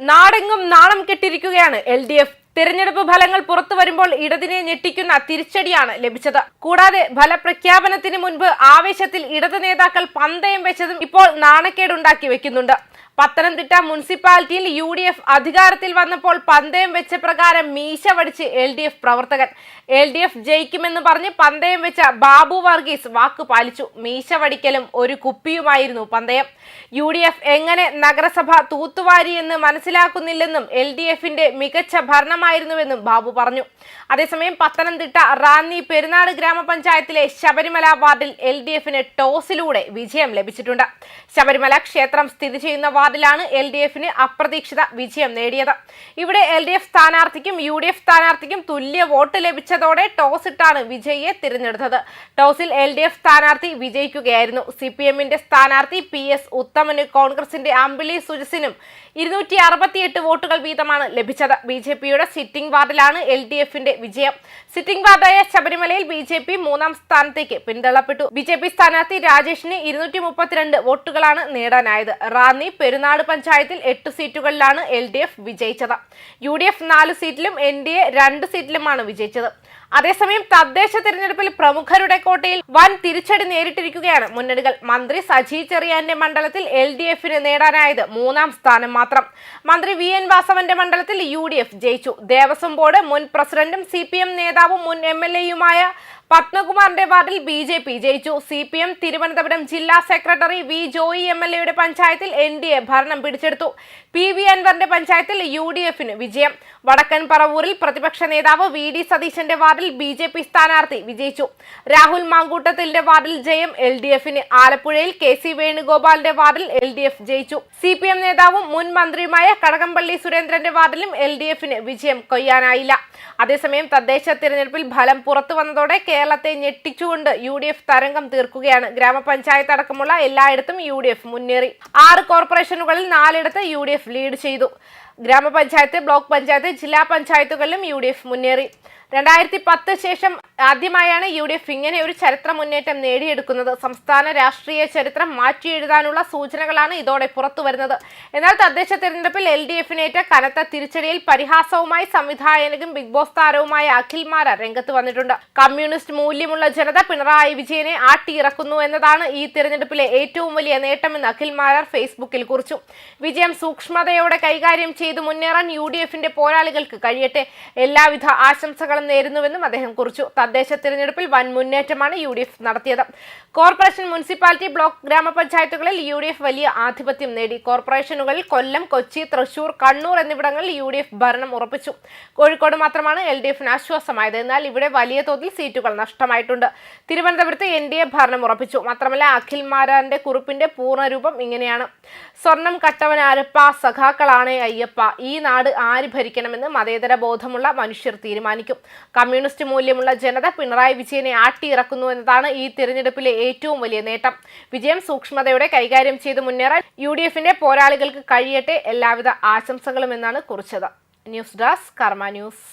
നാടെങ്ങും നാണം കെട്ടിരിക്കുകയാണ് L D F. തിരഞ്ഞെടുപ്പ് ഫലങ്ങൾ പുറത്തു വരുമ്പോൾ ഇടതിനെ ഞെട്ടിക്കുന്ന തിരിച്ചടിയാണ് ലഭിച്ചത്. കൂടാതെ ഫലപ്രഖ്യാപനത്തിന് മുൻപ് ആവേശത്തിൽ ഇടത് നേതാക്കൾ പന്തയം വെച്ചതും ഇപ്പോൾ നാണക്കേടുണ്ടാക്കി വെക്കുന്നുണ്ട്. പത്തനംതിട്ട മുനിസിപ്പാലിറ്റിയിൽ യു ഡി എഫ് അധികാരത്തിൽ വന്നപ്പോൾ പന്തയം വെച്ച പ്രകാരം മീശ വടിച്ച് എൽ ഡി എഫ് പ്രവർത്തകൻ. എൽ ഡി എഫ് ജയിക്കുമെന്ന് പറഞ്ഞ് പന്തയം വെച്ച ബാബു വർഗീസ് വാക്ക് പാലിച്ചു. മീശ വടിക്കലും ഒരു കുപ്പിയുമായിരുന്നു പന്തയം. യു ഡി എഫ് എങ്ങനെ നഗരസഭ തൂത്തുവാരി എന്ന് മനസ്സിലാക്കുന്നില്ലെന്നും എൽ ഡി എഫിന്റെ മികച്ച ഭരണമായിരുന്നുവെന്നും ബാബു പറഞ്ഞു. അതേസമയം പത്തനംതിട്ട റാന്നി പെരുന്നാട് ഗ്രാമപഞ്ചായത്തിലെ ശബരിമല വാർഡിൽ എൽ ഡി എഫിന് ടോസിലൂടെ വിജയം ലഭിച്ചിട്ടുണ്ട്. ശബരിമല ക്ഷേത്രം സ്ഥിതി ചെയ്യുന്ന വാർഡിലാണ് എൽ ഡി എഫിന് അപ്രതീക്ഷിത വിജയം നേടിയത്. ഇവിടെ എൽ ഡി എഫ് സ്ഥാനാർത്ഥിക്കും യു ഡി എഫ് സ്ഥാനാർത്ഥിക്കും തുല്യ വോട്ട് ലഭിച്ചതോടെ ടോസ് ഇട്ടാണ് വിജയിയെ തിരഞ്ഞെടുത്തത്. ടോസിൽ എൽ ഡി എഫ് സ്ഥാനാർത്ഥി വിജയിക്കുകയായിരുന്നു. സി പി എമ്മിന്റെ സ്ഥാനാർത്ഥി പി എസ് ഉത്തമന് കോൺഗ്രസിന്റെ അമ്പിളി സുജസിനും ഇരുന്നൂറ്റി അറുപത്തിയെട്ട് വോട്ടുകൾ വീതമാണ് ലഭിച്ചത്. ബി ജെ പിയുടെ സിറ്റിംഗ് വാർഡിലാണ് എൽ ഡി എഫിന്റെ വിജയം. സിറ്റിംഗ് വാർഡായ ശബരിമലയിൽ ബി ജെ പി മൂന്നാം സ്ഥാനത്തേക്ക് പിന്തള്ളപ്പെട്ടു. ബി ജെ പി സ്ഥാനാർത്ഥി രാജേഷിന് ഇരുന്നൂറ്റി മുപ്പത്തിരണ്ട് വോട്ടുകളാണ് നേടാനായത്. റാന്നി പെരുന്നാട് പഞ്ചായത്തിൽ എട്ട് സീറ്റുകളിലാണ് എൽ ഡി എഫ് വിജയിച്ചത്. യു ഡി എഫ് നാല് സീറ്റിലും എൻ ഡി എ രണ്ട് സീറ്റിലുമാണ് വിജയിച്ചത്. അതേസമയം തദ്ദേശ തിരഞ്ഞെടുപ്പിൽ പ്രമുഖരുടെ കോട്ടയിൽ വൻ തിരിച്ചടി നേരിട്ടിരിക്കുകയാണ്. മുന്നണികൾ മന്ത്രി സജി ചെറിയാന്റെ മണ്ഡലത്തിൽ എൽ ഡി എഫിന് നേടാനായത് മൂന്നാം സ്ഥാനം മാത്രം. മന്ത്രി വി എൻ വാസവന്റെ മണ്ഡലത്തിൽ യു ഡി എഫ് ജയിച്ചു. ദേവസ്വം ബോർഡ് മുൻ പ്രസിഡന്റും സി പി എം നേതാവും മുൻ എം എൽ എയുമായ പത്മകുമാറിന്റെ വാർഡിൽ ബി ജെ പി ജയിച്ചു. സി പി എം തിരുവനന്തപുരം ജില്ലാ secretary V Joy M L എയുടെ പഞ്ചായത്തിൽ എൻ ഡി എ ഭരണം പിടിച്ചെടുത്തു. പി വി അൻവറിന്റെ പഞ്ചായത്തിൽ യു ഡി എഫിന് വിജയം. വടക്കൻ പറവൂരിൽ പ്രതിപക്ഷ നേതാവ് വി ഡി സതീശന്റെ വാർഡിൽ ബി ജെ പി സ്ഥാനാർത്ഥി വിജയിച്ചു. രാഹുൽ മാങ്കൂട്ടത്തിന്റെ വാർഡിൽ ജയം എൽ ഡി എഫിന് ആലപ്പുഴയിൽ കെ സി വേണുഗോപാലിന്റെ വാർഡിൽ എൽ ഡി എഫ് ജയിച്ചു. സി പി എം നേതാവും മുൻ മന്ത്രിയുമായ കടകംപള്ളി സുരേന്ദ്രന്റെ വാർഡിലും എൽ ഡി എഫിന് വിജയം കൊയ്യാനായില്ല. അതേസമയം തദ്ദേശ തിരഞ്ഞെടുപ്പിൽ ഫലം പുറത്തു വന്നതോടെ കേരളത്തെ ഞെട്ടിച്ചുകൊണ്ട് യു ഡി എഫ് തരംഗം തീർക്കുകയാണ്. ഗ്രാമപഞ്ചായത്ത് അടക്കമുള്ള എല്ലായിടത്തും യു ഡി എഫ് മുന്നേറി. ആറ് കോർപ്പറേഷനുകളിൽ നാലിടത്ത് യു ഡി എഫ് ലീഡ് ചെയ്തു. ഗ്രാമപഞ്ചായത്ത് ബ്ലോക്ക് പഞ്ചായത്ത് ജില്ലാ പഞ്ചായത്തുകളിലും യു മുന്നേറി. രണ്ടായിരത്തി പത്ത് ശേഷം ആദ്യമായാണ് യു ഡി എഫ് ഇങ്ങനെ ഒരു ചരിത്ര മുന്നേറ്റം നേടിയെടുക്കുന്നത്. സംസ്ഥാന രാഷ്ട്രീയ ചരിത്രം മാറ്റിയെഴുതാനുള്ള സൂചനകളാണ് ഇതോടെ പുറത്തു വരുന്നത്. എന്നാൽ തദ്ദേശ തെരഞ്ഞെടുപ്പിൽ എൽ ഡി എഫിനേറ്റ കനത്ത തിരിച്ചടിയിൽ പരിഹാസവുമായി സംവിധായകനും ബിഗ് ബോസ് താരവുമായ അഖിൽ മാര രംഗത്ത് വന്നിട്ടുണ്ട്. കമ്മ്യൂണിസ്റ്റ് മൂല്യമുള്ള ജനത പിണറായി വിജയനെ ആട്ടിയിറക്കുന്നു എന്നതാണ് ഈ തിരഞ്ഞെടുപ്പിലെ ഏറ്റവും വലിയ നേട്ടമെന്ന് അഖിൽ മാരാർ ഫേസ്ബുക്കിൽ കുറിച്ചു. വിജയം സൂക്ഷ്മതയോടെ കൈകാര്യം ചെയ്ത് മുന്നേറാൻ യു ഡി എഫിന്റെ പോരാളികൾക്ക് കഴിയട്ടെ. എല്ലാവിധ ആശംസകളും നേരുന്നുവെന്നും അദ്ദേഹം കുറിച്ചു. തദ്ദേശ തിരഞ്ഞെടുപ്പിൽ വൻ മുന്നേറ്റമാണ് യു ഡി എഫ് നടത്തിയത്. കോർപ്പറേഷൻ മുനിസിപ്പാലിറ്റി ബ്ലോക്ക് ഗ്രാമപഞ്ചായത്തുകളിൽ യു ഡി എഫ് വലിയ ആധിപത്യം നേടി. കോർപ്പറേഷനുകളിൽ കൊല്ലം കൊച്ചി തൃശൂർ കണ്ണൂർ എന്നിവിടങ്ങളിൽ യു ഡി എഫ് ഭരണം ഉറപ്പിച്ചു. കോഴിക്കോട് മാത്രമാണ് എൽ ഡി എഫിന് ആശ്വാസമായത്. എന്നാൽ ഇവിടെ വലിയ തോതിൽ സീറ്റുകൾ നഷ്ടമായിട്ടുണ്ട്. തിരുവനന്തപുരത്ത് എൻ ഡി എ ഭരണം ഉറപ്പിച്ചു. മാത്രമല്ല അഖിൽ മാരാന്റെ കുറിപ്പിന്റെ പൂർണരൂപം ഇങ്ങനെയാണ്. സ്വർണം കട്ടവൻ ആരപ്പ സഖാക്കളാണ് അയ്യപ്പ. ഈ നാട് ആര് ഭരിക്കണമെന്ന് മതേതര ബോധമുള്ള മനുഷ്യർ തീരുമാനിക്കും. കമ്മ്യൂണിസ്റ്റ് മൂല്യമുള്ള ജനത പിണറായി വിജയനെ ആട്ടിയിറക്കുന്നു എന്നതാണ് ഈ തിരഞ്ഞെടുപ്പിലെ ഏറ്റവും വലിയ നേട്ടം. വിജയം സൂക്ഷ്മതയോടെ കൈകാര്യം ചെയ്ത് മുന്നേറാൻ യു ഡി എഫിന്റെ പോരാളികൾക്ക് കഴിയട്ടെ എല്ലാവിധ ആശംസകളും എന്നാണ് കുറിച്ചത്. News desk Karma news.